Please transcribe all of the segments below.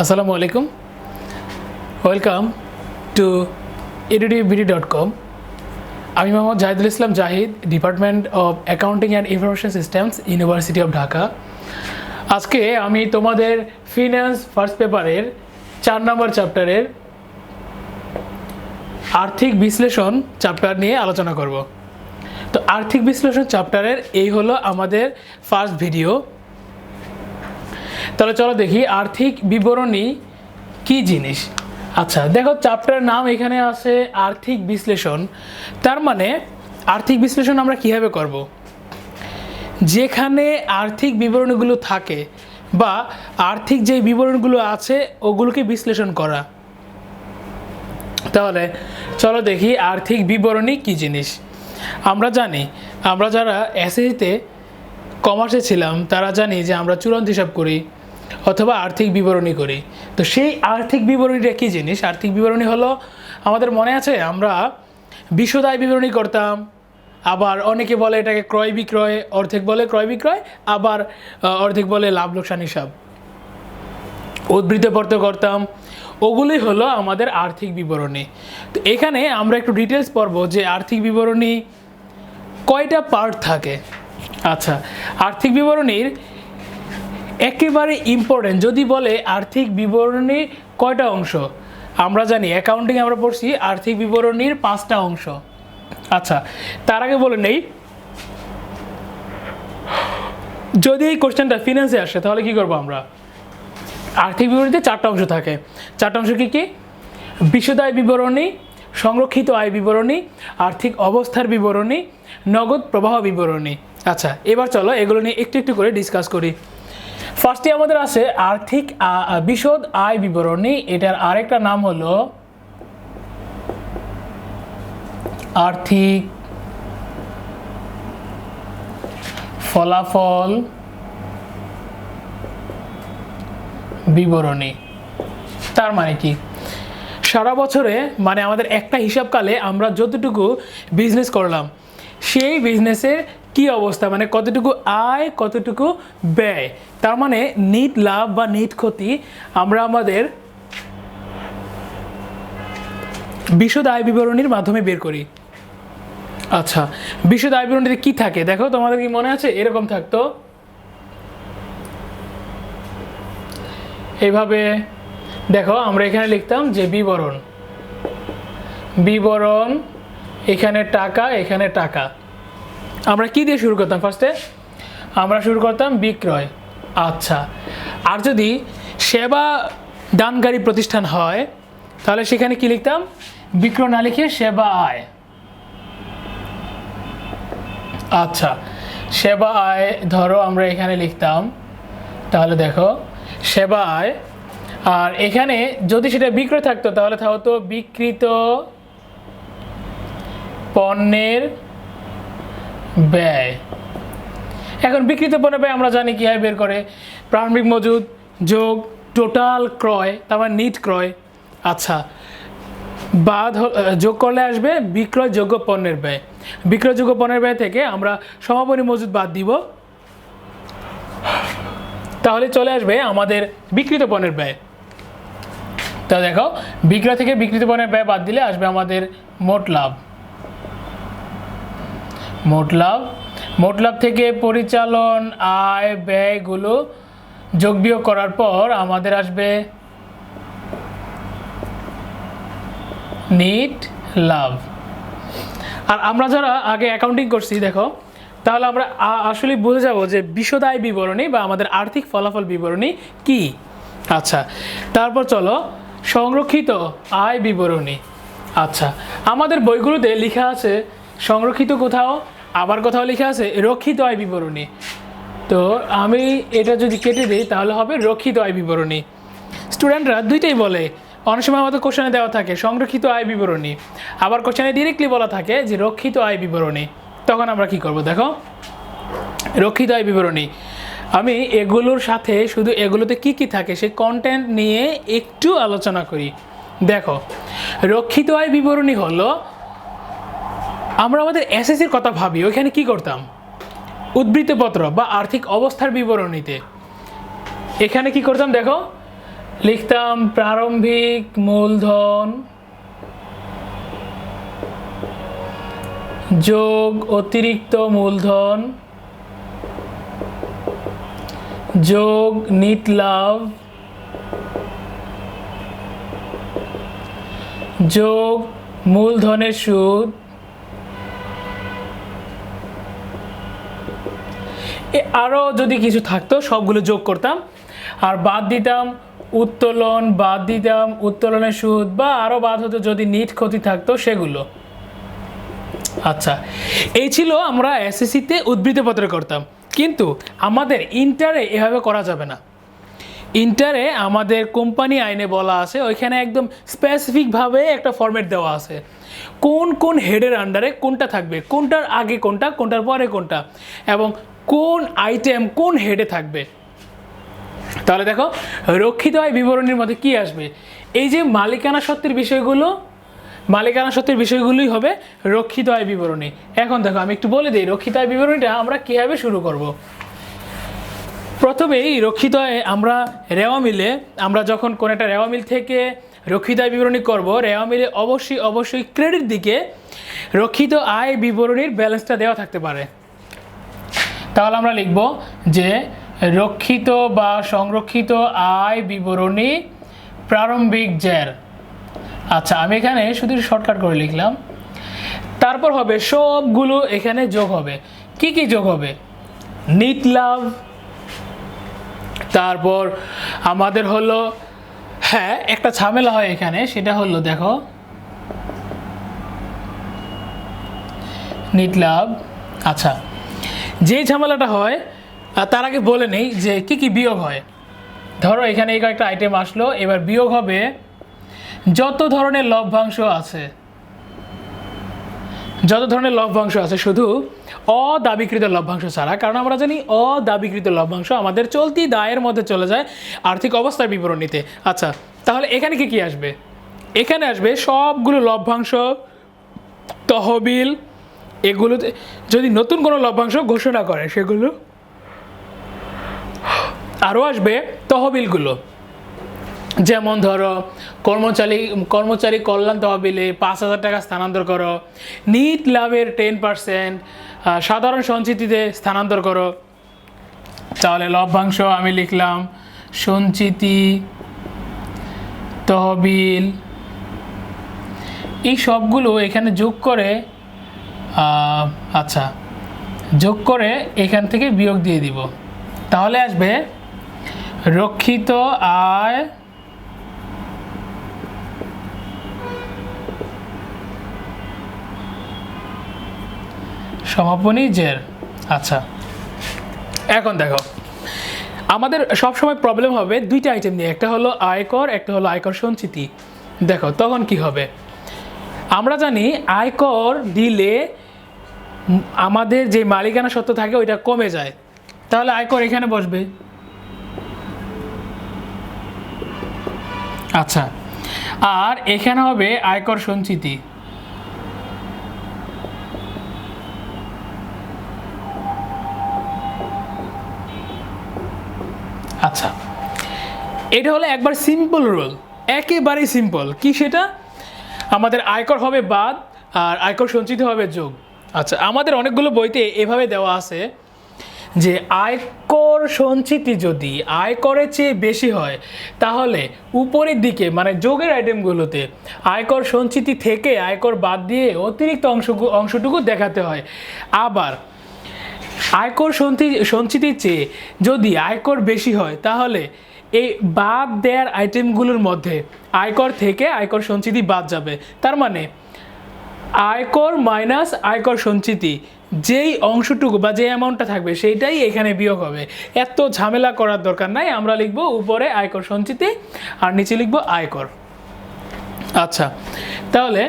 আসসালামু আলাইকুম। Welcome to ADDBD dot com আমি Mohammad Zahidul Islam Zahid department of accounting and information systems university of Dhaka আজকে আমি তোমাদের ফিনান্স ফার্স্ট পেপারের চার নম্বর চ্যাপ্টারের আর্থিক বিশ্লেষণ চ্যাপ্টার নিয়ে আলোচনা করব। তো আর্থিক বিশ্লেষণ চ্যাপ্টারের এই হলো আমাদের ফার্স্ট ভিডিও তাহলে চলো দেখি আর্থিক বিবরণী কি জিনিস? আচ্ছা দেখো চ্যাপ্টার নাম এখানে আছে আর্থিক বিশ্লেষণ। তার মানে আর্থিক বিশ্লেষণ আমরা কীভাবে করব? যেখানে আর্থিক বিবরণীগুলো থাকে বা আর্থিক যে বিবরণগুলো আছে, ওগুলোকে বিশ্লেষণ করা। তাহলে চলো দেখি আর্থিক বিবরণী কি জিনিস? আমরা জানি, আমরা যারা এসএসিতে কমার্সে ছিলাম, তারা জানি যে আমরা চূড়ান্ত হিসাব করি। অথবা আর্থিক বিবরণী করি। তো সেই আর্থিক বিবরণীটা কী জিনিস? আর্থিক বিবরণী হলো, আমাদের মনে আছে, আমরা বিশদায় বিবরণী করতাম, আবার অনেকে বলে এটাকে ক্রয় বিক্রয়, অর্ধেক বলে ক্রয় বিক্রয়, আবার অর্ধেক বলে লাভ লোকসান হিসাব। উদ্বৃত্ত পড়তে করতাম ওগুলোই হলো আমাদের আর্থিক বিবরণী। তো এখানে আমরা একটু ডিটেলস পড়ব যে আর্থিক বিবরণী কয়টা পার্ট থাকে। আচ্ছা আর্থিক বিবরণীর একেবারে ইম্পর্টেন্ট যদি বলে আর্থিক বিবরণী কয়টা অংশ? আমরা জানি অ্যাকাউন্টিং আমরা পড়ছি আর্থিক বিবরণীর পাঁচটা অংশ। আচ্ছা তার আগে বলে নেই। যদি এই কোশ্চেনটা ফিনান্সে আসে, তাহলে কি করব আমরা? আর্থিক বিবরণীতে চারটা অংশ থাকে। চারটা অংশ কী কী? বিশদ আয় বিবরণী, সংরক্ষিত আয় বিবরণী, আর্থিক অবস্থার বিবরণী, নগদ প্রবাহ বিবরণী। আচ্ছা এবার চলো এগুলো নিয়ে একটু একটু করে ডিসকাস করি। ফার্স্টে আমাদের আছে আর্থিক বিশদ আয় বিবরণী। এটার আরেকটা নাম হলো আর্থিক ফলাফল বিবরণী। তার মানে কি? সারা বছরে মানে আমাদের একটা হিসাবকালে আমরা যতটুকু বিজনেস করলাম, সেই বিজনেসের কি অবস্থা? মানে কতটুকু আয়, কতটুকু ব্যয়? তার মানে নিট লাভ বা নিট ক্ষতি আমরা আমাদের বিশদ আয় বিবরণীর মাধ্যমে বের করি। আচ্ছা বিশদ আয় বিবরণীতে কি থাকে? দেখো, তোমাদের কি মনে আছে? এরকম থাকতো। এইভাবে, দেখো, আমরা এখানে লিখতাম যে বিবরণ। বিবরণ, এখানে টাকা এখানে টাকা। আমরা কি দিয়ে শুরু করতাম ফার্স্টে আমরা শুরু করতাম বিক্রয়। আচ্ছা আর যদি সেবা দানকারী প্রতিষ্ঠান হয়, তাহলে সেখানে কি লিখতাম? বিক্রয় না লিখে সেবা আয়। আচ্ছা সেবা আয় ধরো আমরা এখানে লিখতাম, তাহলে দেখো, সেবা আয়, আর এখানে যদি সেটা বিক্রয় থাকতো, তাহলে থাকতো বিকৃত পণ্যের ব্যয়। এখন বিকৃত পণ্যের ব্যয় আমরা জানি কীভাবে বের করে। প্রারম্ভিক মজুদ, যোগ, টোটাল ক্রয়, তারপর নিট ক্রয়। আচ্ছা বাদ যোগ করলে আসবে বিক্রয়যোগ্য পণ্যের ব্যয়। বিক্রয়যোগ্য পণ্যের ব্যয় থেকে আমরা সমাপনী মজুদ বাদ দিব। তাহলে চলে আসবে আমাদের বিকৃত পণ্যের ব্যয়। তা দেখো, বিক্রয় থেকে বিকৃত পণ্যের ব্যয় বাদ দিলে আসবে আমাদের মোট লাভ। মোট লাভ মোট লাভ থেকে পরিচালন আয় ব্যয়গুলো যোগ বিয়োগ করার পর আমাদের আসবে নিট লাভ। আর আমরা যারা আগে অ্যাকাউন্টিং করছি, দেখো, তাহলে আমরা আসলে বুঝে যাব যে বিশদ আয় বিবরণী বা আমাদের আর্থিক ফলাফল বিবরণী কি? আচ্ছা তারপর চলো, সংরক্ষিত আয় বিবরণী। আচ্ছা আমাদের বইগুলোতে লেখা আছে সংরক্ষিত কোথাও, আবার কোথাও লেখা আছে, রক্ষিত আয় বিবরণী। তো আমি এটা যদি কেটে দিই, তাহলে হবে রক্ষিত আয় বিবরণী। স্টুডেন্টরা দুইটাই বলে অনেক সময় আমাদের কোশ্চেনে দেওয়া থাকে, সংরক্ষিত আয় বিবরণী। আবার কোশ্চেনে ডিরেক্টলি বলা থাকে যে রক্ষিত আয় বিবরণী। তখন আমরা কি করব? দেখো, রক্ষিত আয় বিবরণী। আমি এগুলোর সাথে শুধু এগুলোতে কি কি থাকে সেই কন্টেন্ট নিয়ে একটু আলোচনা করি। দেখো, রক্ষিত আয় বিবরণী হলো আমরা আমাদের এসএসসির কথা ভাবি, ওইখানে কি করতাম? উদ্বৃত্তপত্র বা আর্থিক অবস্থার বিবরণীতে। এখানে কি করতাম দেখো? লিখতাম প্রারম্ভিক মূলধন যোগ অতিরিক্ত মূলধন যোগ নিট লাভ যোগ মূলধনের সুদ আরও যদি কিছু থাকতো, সবগুলো যোগ করতাম। আর বাদ দিতাম উত্তোলন, বাদ দিতাম উত্তোলনের সুদ, বা আরও বাদ হতো যদি নিট ক্ষতি থাকতো, সেগুলো। আচ্ছা এই ছিল আমরা এসএসসিতে উদ্বৃত্ত পত্রে করতাম। কিন্তু আমাদের ইন্টারে এভাবে করা যাবে না। ইন্টারে আমাদের কোম্পানি আইনে বলা আছে, ওইখানে একদম স্পেসিফিকভাবে একটা ফরম্যাট দেওয়া আছে। কোন কোন হেডের আন্ডারে কোনটা থাকবে, কোনটার আগে কোনটা, কোনটার পরে কোনটা। এবং কোন আইটেম কোন হেডে থাকবে? তাহলে দেখো, রক্ষিত আয় বিবরণীর মধ্যে কি আসবে? এই যে মালিকানা সত্ত্বের বিষয়গুলো, মালিকানা সত্ত্বের বিষয়গুলোই হবে রক্ষিত আয় বিবরণী। এখন দেখো, আমি একটু বলে দিই, রক্ষিত আয় বিবরণীটা আমরা কীভাবে শুরু করব? প্রথমেই রক্ষিত আয় আমরা রেওয়া মিলে, আমরা যখন কোনো একটা রেওয়া মিল থেকে রক্ষিত আয় বিবরণী করব, রেওয়া মিলে অবশ্যই অবশ্যই ক্রেডিট দিকে রক্ষিত আয় বিবরণীর ব্যালেন্সটা দেওয়া থাকতে পারে। তাহলে আমরা লিখব যে রক্ষিত বা সংরক্ষিত আয় বিবরণী প্রারম্ভিক জের। আচ্ছা আমি এখানে শুধু শর্টকাট করে লিখলাম। তারপর হবে সবগুলো এখানে যোগ হবে। কি কি যোগ হবে? নিট লাভ তারপর আমাদের হলো হ্যাঁ একটা ঝামেলা হয় এখানে, সেটা হলো দেখো নিট লাভ আচ্ছা যে ঝামেলাটা হয় তার আগে বলে নেই যে কি কি বিয়োগ হয়। ধরো এখানে এই কয়েকটা আইটেম আসলো, এবার বিয়োগ হবে যত ধরনের লভ্যাংশ আছে। যত ধরনের লভ্যাংশ আছে, শুধু অদাবিকৃত লভ্যাংশ ছাড়া, কারণ আমরা জানি অদাবিকৃত লভ্যাংশ আমাদের চলতি দায়ের মধ্যে চলে যায় আর্থিক অবস্থার বিবরণীতে। আচ্ছা তাহলে এখানে কি কি আসবে? এখানে আসবে সবগুলো লভ্যাংশ, তহবিল এগুলোতে যদি নতুন কোনো লভ্যাংশ ঘোষণা করে, সেগুলো আরও আসবে তহবিলগুলো। যেমন ধরো, কর্মচারী কর্মচারী কল্যাণ তহবিলে পাঁচ হাজার টাকা স্থানান্তর করো। নিট লাভের টেন পার্সেন্ট সাধারণ সঞ্চিতিতে স্থানান্তর করো। তাহলে লভ্যাংশ আমি লিখলাম, সঞ্চিতি তহবিল। এই সবগুলো এখানে যোগ করে আচ্ছা যোগ করে এখান থেকে বিয়োগ দিয়ে দিব। তাহলে আসবে রক্ষিত আয় সমাপনী জের। আচ্ছা এখন দেখো, আমাদের সবসময় প্রবলেম হবে দুইটা আইটেম নিয়ে। একটা হলো আয়কর, একটা হলো আয়কর সঞ্চিতি। দেখো, তখন কি হবে? আমরা জানি আয়কর দিলে আমাদের যে মালিকানা সত্ত্ব থাকে ওইটা কমে যায়। তাহলে আয়কর এখানে বসবে। আচ্ছা আর এখানে হবে আয়কর সঞ্চিতি। আচ্ছা এটা হলো একবার সিম্পল রুল একেবারেই সিম্পল কি সেটা? আমাদের আয়কর হবে বাদ আর আয়কর সঞ্চিত হবে যোগ। আচ্ছা আমাদের অনেকগুলো বইতে এভাবে দেওয়া আছে যে আয়কর সঞ্চিতি যদি আয়করের চেয়ে বেশি হয়, তাহলে উপরের দিকে মানে যোগের আইটেমগুলোতে আয়কর সঞ্চিতি থেকে আয়কর বাদ দিয়ে অতিরিক্ত অংশ অংশটুকু দেখাতে হয়। আবার আয়কর সঞ্চি- সঞ্চিতির চেয়ে যদি আয়কর বেশি হয়, তাহলে এই বাদ দেওয়ার আইটেমগুলোর মধ্যে আয়কর থেকে আয়কর সঞ্চিতি বাদ যাবে। তার মানে আয়কর মাইনাস আয়কর সঞ্চিতি, যেই অংশটুকু বা যে অ্যামাউন্টটা থাকবে সেইটাই এখানে বিয়োগ হবে। এত ঝামেলা করার দরকার নাই, আমরা লিখব উপরে আয়কর সঞ্চিতি আর নিচে লিখব আয়কর। আচ্ছা তাহলে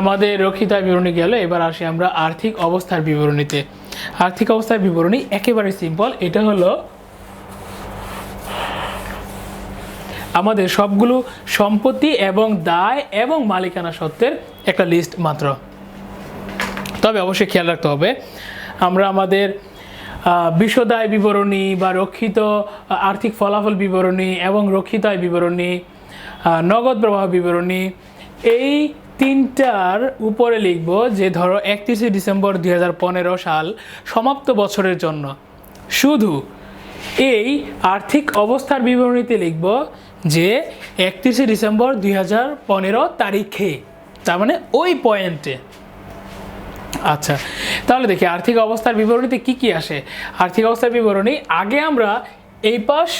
আমাদের রক্ষিতা বিবরণী গেল, এবার আসি আমরা আর্থিক অবস্থার বিবরণীতে। আর্থিক অবস্থার বিবরণী একেবারে সিম্পল এটা হলো আমাদের সবগুলো সম্পত্তি এবং দায় এবং মালিকানা সত্ত্বের একটা লিস্ট মাত্র। তবে অবশ্যই খেয়াল রাখতে হবে, আমরা আমাদের বিশদায় বিবরণী বা রক্ষিত আর্থিক ফলাফল বিবরণী এবং রক্ষিত আয় বিবরণী নগদ প্রবাহ বিবরণী, এই তিনটার উপরে লিখব যে ধরো একত্রিশে ডিসেম্বর দু হাজার পনেরো সাল সমাপ্ত বছরের জন্য। শুধু এই আর্থিক অবস্থার বিবরণীতে লিখব যে একত্রিশে ডিসেম্বর দুই হাজার পনেরো তারিখে, তার মানে ওই পয়েন্টে। আচ্ছা তাহলে দেখি আর্থিক অবস্থার বিবরণীতে কি কি আসে? আর্থিক অবস্থার বিবরণী, আগে আমরা এই পাশ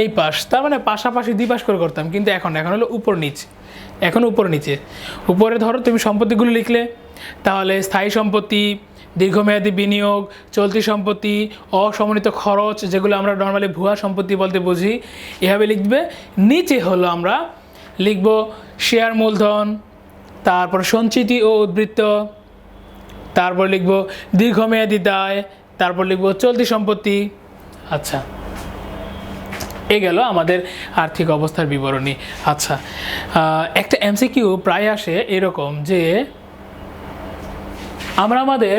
এই পাশ, তার মানে পাশাপাশি দুই পাশ করে করতাম, কিন্তু এখন এখন হলো উপর নিচ। এখন উপর নিচে। উপরে ধরো তুমি সম্পত্তিগুলো লিখলে, তাহলে স্থায়ী সম্পত্তি দীর্ঘমেয়াদী বিনিয়োগ, চলতি সম্পত্তি, অসমন্বিত খরচ, যেগুলো আমরা নর্মালি ভুয়া সম্পত্তি বলতে বুঝি, এভাবে লিখবে। নিচে হলো আমরা লিখব শেয়ার মূলধন, তারপর সঞ্চিতি ও উদ্বৃত্ত, তারপর লিখব দীর্ঘমেয়াদী দায়, তারপর লিখব চলতি সম্পত্তি। আচ্ছা এ গেল আমাদের আর্থিক অবস্থার বিবরণী। আচ্ছা একটা এমসিকিউ প্রায় আসে এরকম যে আমরা আমাদের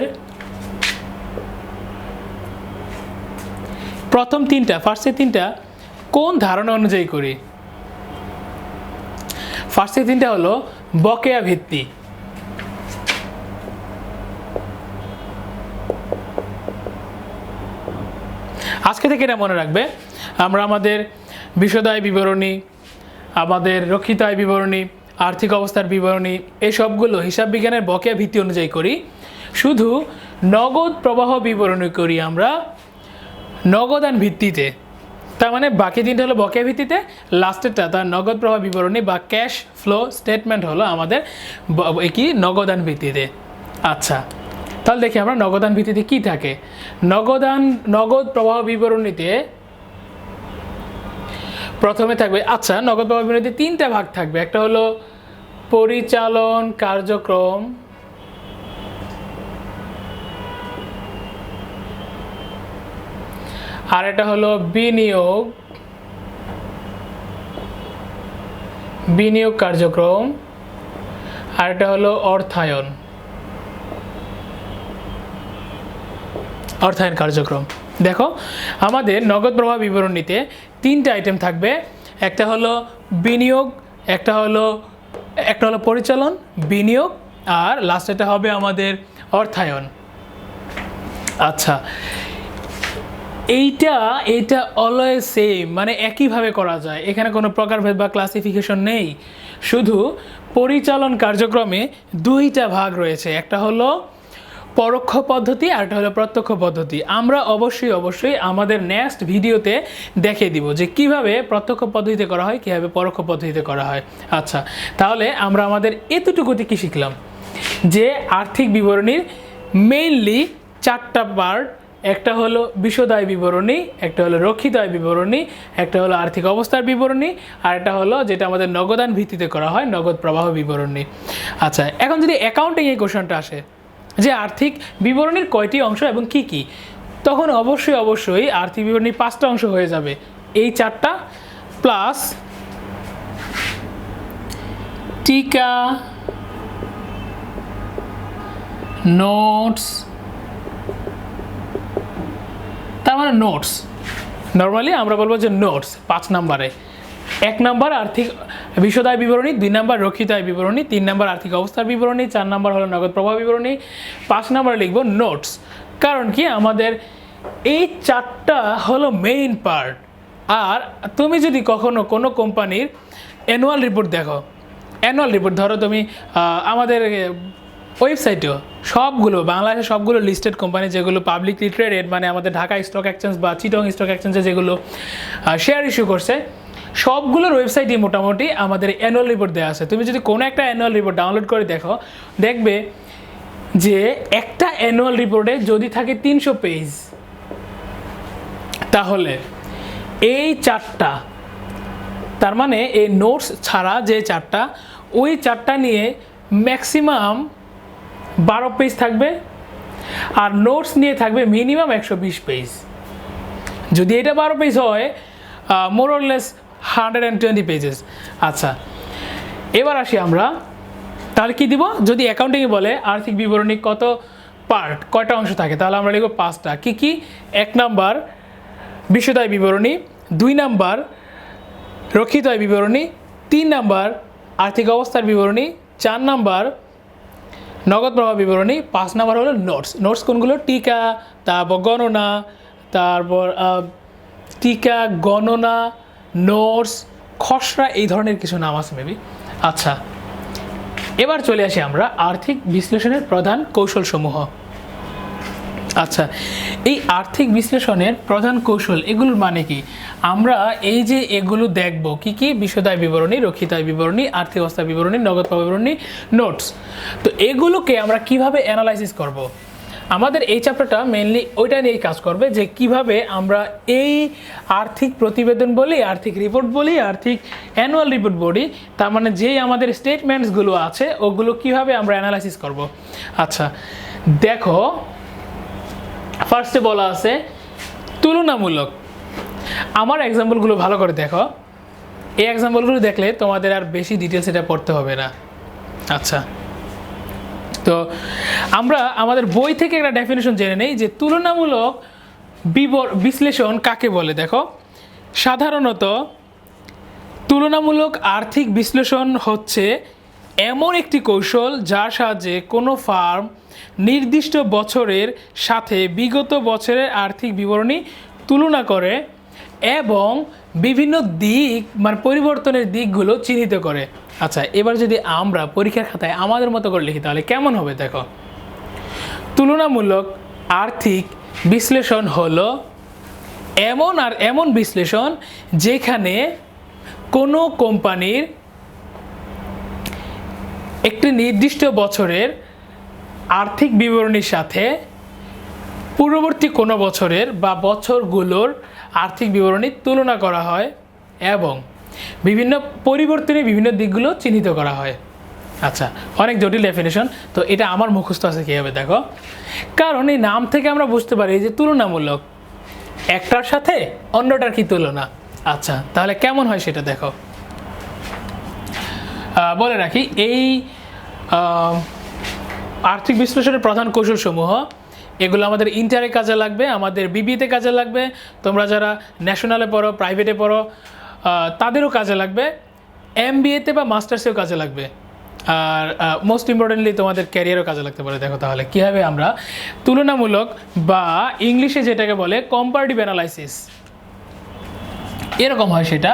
প্রথম তিনটা ফার্স্টের তিনটা, কোন ধারণা অনুযায়ী করি? ফার্স্টের তিনটা হলো বকেয়া ভিত্তি। আজকে থেকে এটা মনে রাখবে, আমরা আমাদের বিশদায় বিবরণী, আমাদের রক্ষিত আয় বিবরণী, আর্থিক অবস্থার বিবরণী এই সবগুলো হিসাব বিজ্ঞানের বকেয়া ভিত্তি অনুযায়ী করি। শুধু নগদ প্রবাহ বিবরণী করি আমরা নগদান ভিত্তিতে। তার মানে বাকি তিনটা হলো বকেয়া ভিত্তিতে, লাস্টেরটা, তার নগদ প্রবাহ বিবরণী বা ক্যাশ ফ্লো স্টেটমেন্ট হলো আমাদের কি? নগদান ভিত্তিতে। আচ্ছা তাহলে দেখি আমরা নগদান ভিত্তিতে কি থাকে। নগদান, নগদ প্রবাহ বিবরণীতে প্রথমে থাকবে আচ্ছা নগদ প্রবাহ বিবরণীতে তিনটা ভাগ থাকবে। একটা হলো পরিচালন কার্যক্রম আর এটা হলো বিনিয়োগ বিনিয়োগ কার্যক্রম, আর এটা হলো অর্থায়ন অর্থায়ন কার্যক্রম। দেখো, আমাদের নগদ প্রবাহ বিবরণীতে তিনটা আইটেম থাকবে, একটা হলো বিনিয়োগ, একটা হলো একটা হলো পরিচালন, বিনিয়োগ, আর লাস্টেটা হবে আমাদের অর্থায়ন। আচ্ছা এইটা এইটা অলওয়েজ সেম মানে একইভাবে করা যায়। এখানে কোনো প্রকারভেদ বা ক্লাসিফিকেশন নেই। শুধু পরিচালন কার্যক্রমে দুইটা ভাগ রয়েছে। একটা হলো পরোক্ষ পদ্ধতি, আর একটা হলো প্রত্যক্ষ পদ্ধতি। আমরা অবশ্যই অবশ্যই আমাদের নেক্সট ভিডিওতে দেখিয়ে দিব যে কীভাবে প্রত্যক্ষ পদ্ধতিতে করা হয়, কীভাবে পরোক্ষ পদ্ধতিতে করা হয়। আচ্ছা তাহলে আমরা আমাদের এতটুকুতে কি শিখলাম? যে আর্থিক বিবরণীর মেইনলি চারটা পার্ট একটা হলো বিশদায় বিবরণী, একটা হলো রক্ষিত আয় বিবরণী, একটা হলো আর্থিক অবস্থার বিবরণী, আর একটা হলো যেটা আমাদের নগদান ভিত্তিতে করা হয়, নগদ প্রবাহ বিবরণী। আচ্ছা এখন যদি অ্যাকাউন্টিং এই কোশ্চেনটা আসে, যে আর্থিক বিবরণীর কয়টি অংশ এবং কি কি? তখন অবশ্যই অবশ্যই আর্থিক বিবরণীর পাঁচটা অংশ হয়ে যাবে। এই চারটা প্লাস টিকা নোটস তার মানে নোটস নর্মালি আমরা বলব যে নোটস পাঁচ নাম্বারে। এক নাম্বার আর্থিক বিশদায় বিবরণী, দুই নাম্বার রক্ষিত আয় বিবরণী, তিন নাম্বার আর্থিক অবস্থার বিবরণী, চার নাম্বার হলো নগদ প্রবাহ বিবরণী, পাঁচ নাম্বার লিখব নোটস কারণ কি? আমাদের এই চারটা হলো মেইন পার্ট আর তুমি যদি কখনো কোনো কোম্পানির অ্যানুয়াল রিপোর্ট দেখো অ্যানুয়াল রিপোর্ট ধরো তুমি আমাদের ওয়েবসাইটেও সবগুলো, বাংলাদেশের সবগুলো লিস্টেড কোম্পানি যেগুলো পাবলিকলি ট্রেডেড মানে আমাদের ঢাকা স্টক এক্সচেঞ্জ বা চিটং স্টক এক্সচেঞ্জে যেগুলো শেয়ার ইস্যু করছে, সবগুলোর ওয়েবসাইটই মোটামুটি আমাদের অ্যানুয়াল রিপোর্ট দেওয়া আছে। তুমি যদি কোনো একটা অ্যানুয়াল রিপোর্ট ডাউনলোড করে দেখো, দেখবে যে একটা অ্যানুয়াল রিপোর্টে যদি থাকে তিনশো পেজ তাহলে এই চারটা, তার মানে এই নোটস ছাড়া যে চারটা, ওই চারটা নিয়ে ম্যাক্সিমাম বারো পেজ থাকবে আর নোটস নিয়ে থাকবে মিনিমাম একশো বিশ পেজ যদি এটা বারো পেজ হয় more or less hundred and twenty pages আচ্ছা এবার আসি আমরা। তাহলে কি দিব? যদি অ্যাকাউন্টিংয়ে বলে আর্থিক বিবরণী কত পার্ট কয়টা অংশ থাকে, তাহলে আমরা লিখব পাঁচটা। কি কি? এক নাম্বার বিশ্বদায় বিবরণী। দুই নাম্বার রক্ষিত বিবরণী। তিন নাম্বার, আর্থিক অবস্থার বিবরণী। চার নাম্বার নগদ প্রবাহ বিবরণী, পাঁচ নাম্বার হলো নোটস নোটস কোনগুলো? টিকা তারপর গণনা, তারপর টিকা, গণনা নোটস খসড়া, এই ধরনের কিছু নাম আছে মেবি আচ্ছা এবার চলে আসি আমরা আর্থিক বিশ্লেষণের প্রধান কৌশলসমূহ। আচ্ছা এই আর্থিক বিশ্লেষণের প্রধান কৌশল এগুলোর মানে কি? আমরা এই যে এগুলো দেখব, কি কি? বিশদায় বিবরণী, রক্ষিতায় বিবরণী, আর্থিক অবস্থা বিবরণী, নগদ বিবরণী, নোটস। তো এগুলোকে আমরা কীভাবে অ্যানালাইসিস করব। আমাদের এই চ্যাপ্টারটা মেনলি ওইটা নিয়েই কাজ করবে যে কীভাবে আমরা এই আর্থিক প্রতিবেদন বলি, আর্থিক রিপোর্ট বলি, আর্থিক অ্যানুয়াল রিপোর্ট বলি, তার মানে যেই আমাদের স্টেটমেন্টসগুলো আছে, ওগুলো কীভাবে আমরা অ্যানালাইসিস করব? আচ্ছা দেখো ফার্স্টে বলা আছে, তুলনামূলক আমার এক্সাম্পলগুলো ভালো করে দেখো। এই এক্সাম্পলগুলো দেখলে তোমাদের আর বেশি ডিটেলস এটা পড়তে হবে না। আচ্ছা। তো আমরা আমাদের বই থেকে একটা ডেফিনেশন জেনে নেই যে তুলনামূলক বিবর বিশ্লেষণ কাকে বলে? দেখো, সাধারণত তুলনামূলক আর্থিক বিশ্লেষণ হচ্ছে এমন একটি কৌশল যার সাহায্যে কোনো ফার্ম নির্দিষ্ট বছরের সাথে বিগত বছরের আর্থিক বিবরণী তুলনা করে এবং বিভিন্ন দিক মানে পরিবর্তনের দিকগুলো চিহ্নিত করে। আচ্ছা এবার যদি আমরা পরীক্ষার খাতায় আমাদের মতো করে লিখি, তাহলে কেমন হবে দেখো? তুলনামূলক আর্থিক বিশ্লেষণ হলো এমন আর এমন বিশ্লেষণ যেখানে কোনো কোম্পানির একটি নির্দিষ্ট বছরের আর্থিক বিবরণীর সাথে পূর্ববর্তী কোনো বছরের বা বছরগুলোর আর্থিক বিবরণী তুলনা করা হয় এবং বিভিন্ন পরিবর্তনে বিভিন্ন দিকগুলো চিহ্নিত করা হয়। আচ্ছা অনেক জটিল ডেফিনেশন তো এটা আমার মুখস্থ আছে কীভাবে দেখো? কারণ এই নাম থেকে আমরা বুঝতে পারি যে তুলনামূলক। একটার সাথে অন্যটার কি তুলনা? আচ্ছা তাহলে কেমন হয় সেটা দেখো। বলে রাখি, এই আর্থিক বিশ্লেষণের প্রধান কৌশলসমূহ, এগুলো আমাদের ইন্টারে কাজে লাগবে, আমাদের বিবিতে কাজে লাগবে, তোমরা যারা ন্যাশনালে পড়ো প্রাইভেটে পড়ো তাদেরও কাজে লাগবে এম বিএতে বা মাস্টার্সেও কাজে লাগবে। আর মোস্ট ইম্পর্টেন্টলি তোমাদের ক্যারিয়ারও কাজে লাগতে পারে, দেখো তাহলে, কীভাবে আমরা তুলনামূলক বা ইংলিশে যেটাকে বলে কম্পারেটিভ অ্যানালাইসিস এরকম হয় সেটা।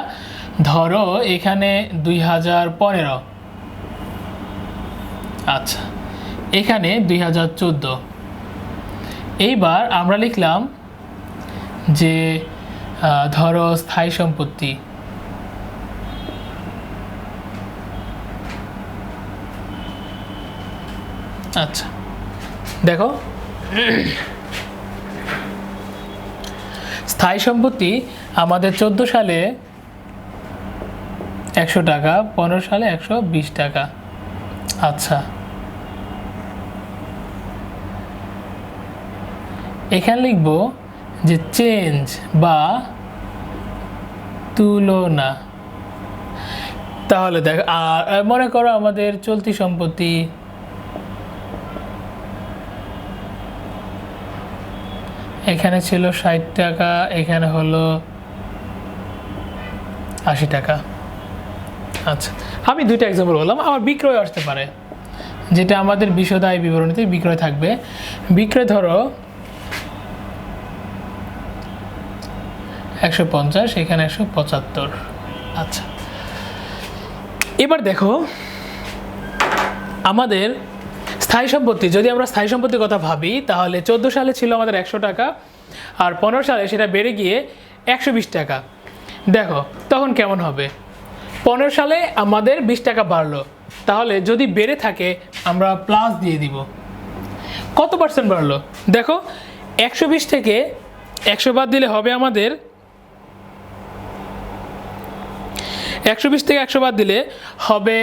ধরো এখানে দুই হাজার পনেরো। আচ্ছা এখানে দুই হাজার চোদ্দ। এইবার আমরা লিখলাম যে ধরো স্থায়ী সম্পত্তি। আচ্ছা দেখো। স্থায়ী সম্পত্তি আমাদের চোদ্দ সালে একশো টাকা, পনেরো সালে একশো বিশ টাকা। আচ্ছা। এখানে লিখব যে চেঞ্জ বা তুলনা। তাহলে দেখ, আর মনে করো আমাদের চলতি সম্পত্তি এখানে ছিল ষাট টাকা, এখানে হলো আশি টাকা। আচ্ছা আমি দুইটা এক্সাম্পল বললাম আমার বিক্রয় আসতে পারে। যেটা আমাদের বিশদায় বিবরণীতে বিক্রয় থাকবে। বিক্রয় ধরো একশো পঞ্চাশ, এখানে একশো পঁচাত্তর। আচ্ছা। এবার দেখো, আমাদের স্থায়ী সম্পত্তি, যদি আমরা স্থায়ী সম্পত্তির কথা ভাবি, তাহলে চোদ্দ সালে ছিল আমাদের একশো টাকা, আর পনেরো সালে সেটা বেড়ে গিয়ে একশো বিশ টাকা। দেখো, তখন কেমন হবে? পনেরো সালে আমাদের বিশ টাকা বাড়লো। তাহলে যদি বেড়ে থাকে, আমরা প্লাস দিয়ে দিব। কত পার্সেন্ট বাড়লো? দেখো, একশো বিশ থেকে একশো বাদ দিলে হবে আমাদের একশো বিশ থেকে একশো বাদ দিলে হবে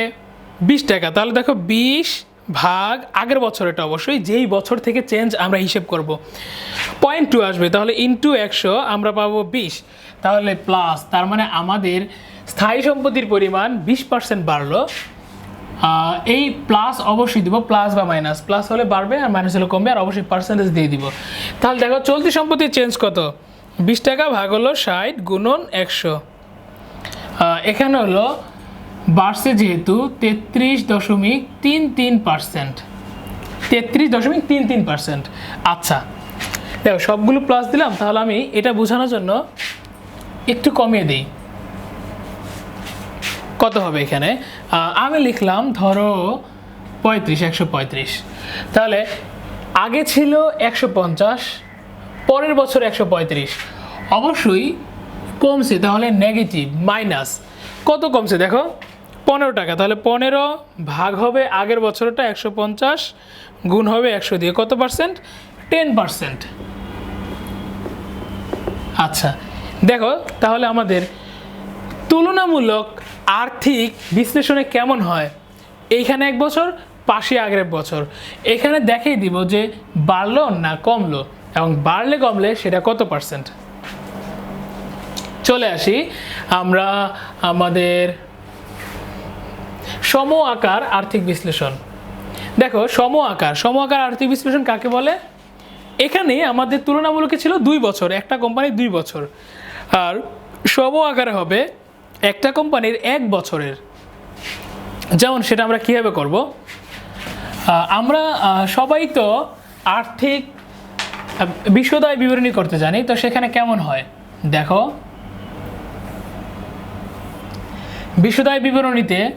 বিশ টাকা। তাহলে দেখো, বিশ ভাগ আগের বছরেরটা অবশ্যই, যেই বছর থেকে চেঞ্জ আমরা হিসেব করব। পয়েন্ট টু আসবে, তাহলে ইনটু একশো, আমরা পাবো বিশ। তাহলে প্লাস তার মানে আমাদের স্থায়ী সম্পত্তির পরিমাণ বিশ পার্সেন্ট বাড়লো। এই প্লাস অবশ্যই দিব প্লাস বা মাইনাস প্লাস হলে বাড়বে আর মাইনাস হলে কমবে, আর অবশ্যই পার্সেন্টেজ দিয়ে দিব। তাহলে দেখো, চলতি সম্পত্তির চেঞ্জ কত? বিশ টাকা ভাগ হলো ষাট গুণন একশো। এখানে হলো বাড়ছে যেহেতু তেত্রিশ দশমিক তিন তিন পার্সেন্ট তেত্রিশ দশমিক তিন তিন পার্সেন্ট আচ্ছা দেখো, সবগুলো প্লাস দিলাম, তাহলে আমি এটা বোঝানোর জন্য একটু কমিয়ে দিই। কত হবে এখানে? আমি লিখলাম ধরো পঁয়ত্রিশ, একশো পঁয়ত্রিশ। তাহলে আগে ছিল একশো পঞ্চাশ, পরের বছর একশো পঁয়ত্রিশ। অবশ্যই কমছে, তাহলে নেগেটিভ মাইনাস কত কমছে দেখো? পনেরো টাকা। তাহলে পনেরো ভাগ হবে আগের বছরটা একশো পঞ্চাশ, গুণ হবে একশো দিয়ে। কত পার্সেন্ট টেন পার্সেন্ট আচ্ছা দেখো, তাহলে আমাদের তুলনামূলক আর্থিক বিশ্লেষণে কেমন হয়? এইখানে এক বছর, পাশে আগের বছর। এখানে দেখিয়ে দিব যে বাড়লো না কমলো এবং বাড়লে কমলে সেটা কত পার্সেন্ট? চলে আসি। আমরা আমাদের সম আকার আর্থিক বিশ্লেষণ। দেখো, সম আকার। সম আকার আর্থিক বিশ্লেষণ কাকে বলে? এখানে আমাদের তুলনামূলক ছিল দুই বছর। একটা কোম্পানির দুই বছর। আর সম আকারে হবে একটা কোম্পানির এক বছরের। যেমন সেটা আমরা কীভাবে করব? আমরা সবাই তো আর্থিক আহ, বিশদায় বিবরণী করতে জানি তো সেখানে কেমন হয়? দেখো। বিশদায় বিবরণীতে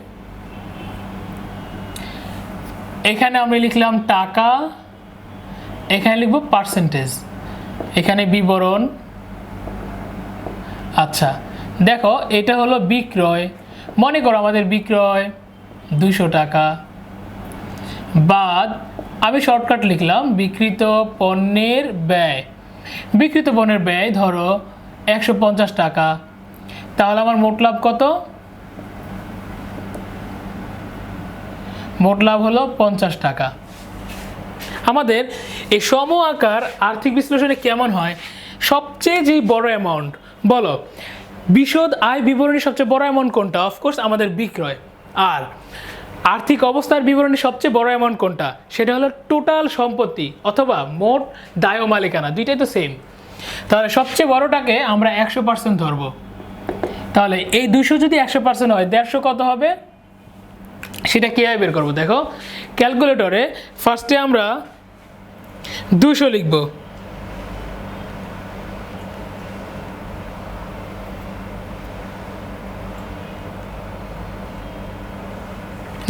এখানে আমরা লিখলাম টাকা এখানে লিখব পার্সেন্টেজ এখানে বিবরণ আচ্ছা। দেখো, এটা হলো বিক্রয়। মনে করো আমাদের বিক্রয় দুইশো টাকা। বাদ, আমি শর্টকাট লিখলাম বিকৃত পণ্যের ব্যয়। বিকৃত পণ্যের ব্যয় ধরো একশো পঞ্চাশ টাকা। তাহলে আমার মোট লাভ কত? মোট লাভ হলো পঞ্চাশ টাকা। আমাদের এই সম আকার আর্থিক বিশ্লেষণে কেমন হয়? সবচেয়ে যে বড় অ্যামাউন্ট বলো। বিশদ আয় বিবরণী সবচেয়ে বড় অ্যামাউন্ট কোনটা? অফকোর্স আমাদের বিক্রয়। আর আর্থিক অবস্থার বিবরণী সবচেয়ে বড় অ্যামাউন্ট কোনটা? সেটা হলো টোটাল সম্পত্তি অথবা মোট দায় মালিকানা, দুইটাই তো সেম তাহলে সবচেয়ে বড়টাকে আমরা একশো পার্সেন্ট ধরবো। তাহলে এই দুশো যদি একশো পার্সেন্ট হয়, দেড়শো কত হবে? সেটা কীভাবে বের করব? দেখো ক্যালকুলেটরে ফার্স্টে আমরা দুশো লিখব।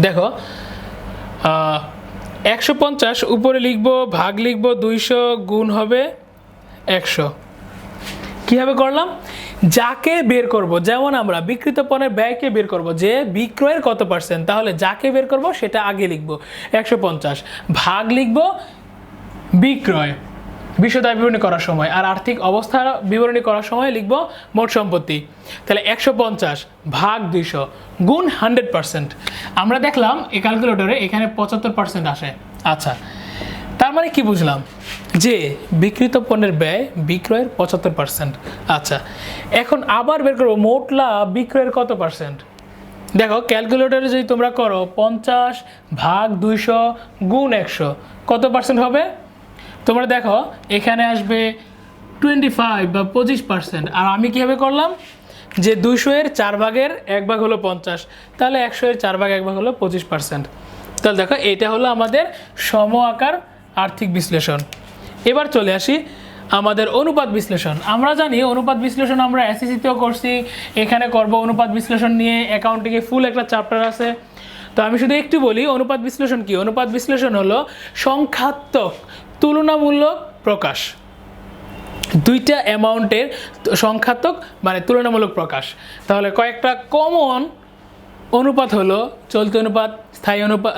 দেখো একশো পঞ্চাশ, উপরে লিখব, ভাগ লিখব, দুইশো গুণ হবে একশো। কীভাবে করলাম? যাকে বের করব, যেমন আমরা বিকৃত পণ্যের ব্যয়কে বের করব, যে বিক্রয়ের কত পার্সেন্ট তাহলে যাকে বের করব সেটা আগে লিখব, একশো পঞ্চাশ। ভাগ লিখব, বিক্রয়। বিশ্বদায় বিবরণী করার সময়। আর আর্থিক অবস্থা বিবরণী করার সময় লিখব মোট সম্পত্তি। তাহলে একশো পঞ্চাশ ভাগ দুইশো, গুণ হান্ড্রেড পার্সেন্ট। আমরা দেখলাম এই ক্যালকুলেটরে এখানে পঁচাত্তর পার্সেন্ট আসে। আচ্ছা তার মানে কি বুঝলাম? যে বিক্রিত পণ্যের ব্যয় বিক্রয়ের পঁচাত্তর পার্সেন্ট। আচ্ছা এখন আবার বের করব মোট লাভ বিক্রয়ের কত পার্সেন্ট? দেখো, ক্যালকুলেটরে যদি তোমরা করো পঞ্চাশ ভাগ দুইশো, গুণ একশো, কত পার্সেন্ট হবে? তোমরা দেখো, এখানে আসবে টোয়েন্টি ফাইভ বা পঁচিশ পার্সেন্ট আর আমি কীভাবে করলাম? যে দুইশো এর চার ভাগের এক ভাগ হলো পঞ্চাশ, তাহলে একশো এর চার ভাগ এক ভাগ হলো পঁচিশ পার্সেন্ট তাহলে দেখো, এটা হলো আমাদের সম আকার আর্থিক বিশ্লেষণ। এবার চলে আসি আমাদের অনুপাত বিশ্লেষণ। আমরা জানি অনুপাত বিশ্লেষণ আমরা এসএসসিতেও করছি, এখানে করব অনুপাত বিশ্লেষণ নিয়ে অ্যাকাউন্টিংয়ে ফুল একটা চ্যাপ্টার আছে। তো আমি শুধু একটু বলি, অনুপাত বিশ্লেষণ কি? অনুপাত বিশ্লেষণ হলো সংখ্যাত্মক তুলনামূলক প্রকাশ। দুইটা অ্যামাউন্টের সংখ্যাত্মক মানে তুলনামূলক প্রকাশ। তাহলে কয়েকটা কমন অনুপাত হলো চলতি অনুপাত, স্থায়ী অনুপাত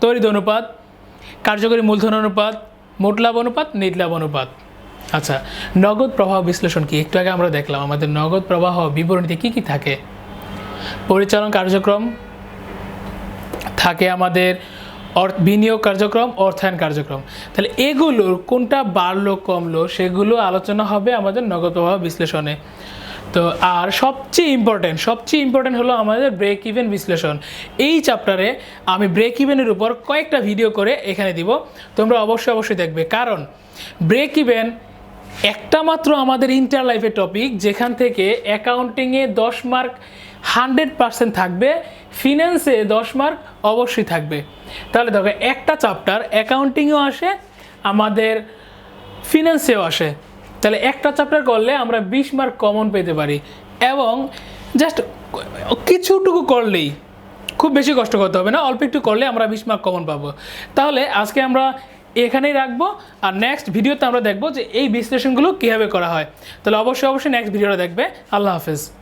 তরিত অনুপাত, কার্যকরী মূলধন অনুপাত, মোট লাভ অনুপাত, নিট লাভ অনুপাত। আচ্ছা নগদ প্রবাহ বিশ্লেষণ কি? একটু আগে আমরা দেখলাম আমাদের নগদ প্রবাহ বিবরণীতে কি কি থাকে? পরিচালন কার্যক্রম থাকে আমাদের বিনিয়োগ কার্যক্রম, অর্থায়ন কার্যক্রম। তাহলে এগুলোর কোনটা বাড়লো, কমলো, সেগুলো আলোচনা হবে আমাদের নগদ প্রবাহ বিশ্লেষণে। তো আর সবচেয়ে ইম্পর্টেন্ট সবচেয়ে ইম্পর্টেন্ট হলো আমাদের ব্রেক ইভেন বিশ্লেষণ। এই চ্যাপ্টারে আমি ব্রেক ইভেনের উপর কয়েকটা ভিডিও করে এখানে দিব। তোমরা অবশ্যই অবশ্যই দেখবে। কারণ ব্রেক ইভেন একটা মাত্র আমাদের ইন্টার লাইফের টপিক যেখান থেকে অ্যাকাউন্টিংয়ে দশ মার্ক হান্ড্রেড পার্সেন্ট থাকবে ফিন্যান্সে দশ মার্ক অবশ্যই থাকবে। তাহলে দেখো, একটা চ্যাপ্টার অ্যাকাউন্টিংও আসে, আমাদের ফিনান্সেও আসে। তাহলে একটা চ্যাপ্টার করলে আমরা বিশ মার্ক কমন পেতে পারি। এবং জাস্ট কিছুটুকু করলেই খুব বেশি কষ্ট করতে হবে না, অল্প একটু করলে আমরা বিশ মার্ক কমন পাবো। তাহলে আজকে আমরা এখানেই রাখব, আর নেক্সট ভিডিওতে আমরা দেখব যে এই বিশ্লেষণগুলো কীভাবে করা হয়। তাহলে অবশ্যই অবশ্যই নেক্সট ভিডিওটা দেখবে। আল্লাহ হাফেজ।